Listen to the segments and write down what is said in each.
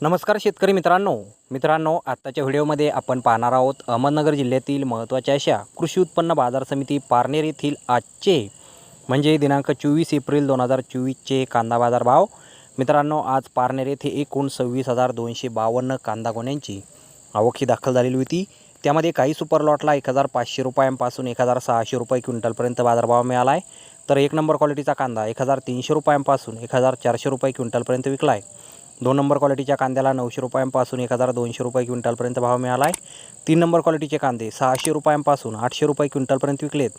नमस्कार शेतकरी मित्रांनो. मित्रांनो आत्ताच्या व्हिडिओमध्ये आपण पाहणार आहोत अहमदनगर जिल्ह्यातील महत्त्वाच्या अशा कृषी उत्पन्न बाजार समिती पारनेर येथील आजचे म्हणजे दिनांक चोवीस एप्रिल दोन हजार चोवीसचे कांदा बाजार भाव. मित्रांनो आज पारनेर येथे एकूण सव्वीस हजार दोनशे बावन्न कांदा गोण्यांची आवक ही दाखल झालेली होती. त्यामध्ये काही सुपर लॉटला एक हजार पाचशे रुपयांपासून एक हजार सहाशे रुपये क्विंटलपर्यंत बाजारभाव मिळाला आहे तर एक नंबर क्वालिटीचा कांदा एक हजार तीनशे रुपयांपासून एक हजार चारशे रुपये क्विंटलपर्यंत विकला आहे दोन नंबर क्वालिटीच्या कांद्याला नऊशे रुपयांपासून एक हजार दोनशे रुपये क्विंटलपर्यंत भाव मिळाला आहे तीन नंबर क्वालिटीचे कांदे सहाशे रुपयांपासून आठशे रुपये क्विंटलपर्यंत विकलेत.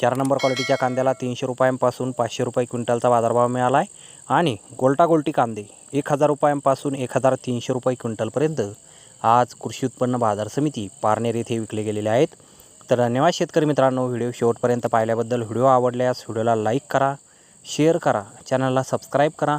चार नंबर क्वालिटीच्या कांद्याला तीनशे रुपयांपासून पाचशे रुपये क्विंटलचा बाजारभाव मिळाला आहे आणि गोल्टा गोल्टी कांदे एक हजार रुपयांपासून एक हजार तीनशे रुपये क्विंटलपर्यंत आज कृषी उत्पन्न बाजार समिती पारनेर येथे विकले गेलेले आहेत. तर धन्यवाद शेतकरी मित्रांनो व्हिडिओ शेवटपर्यंत पाहिल्याबद्दल व्हिडिओ आवडल्यास व्हिडिओला लाईक करा शेअर करा चॅनलला सबस्क्राईब करा.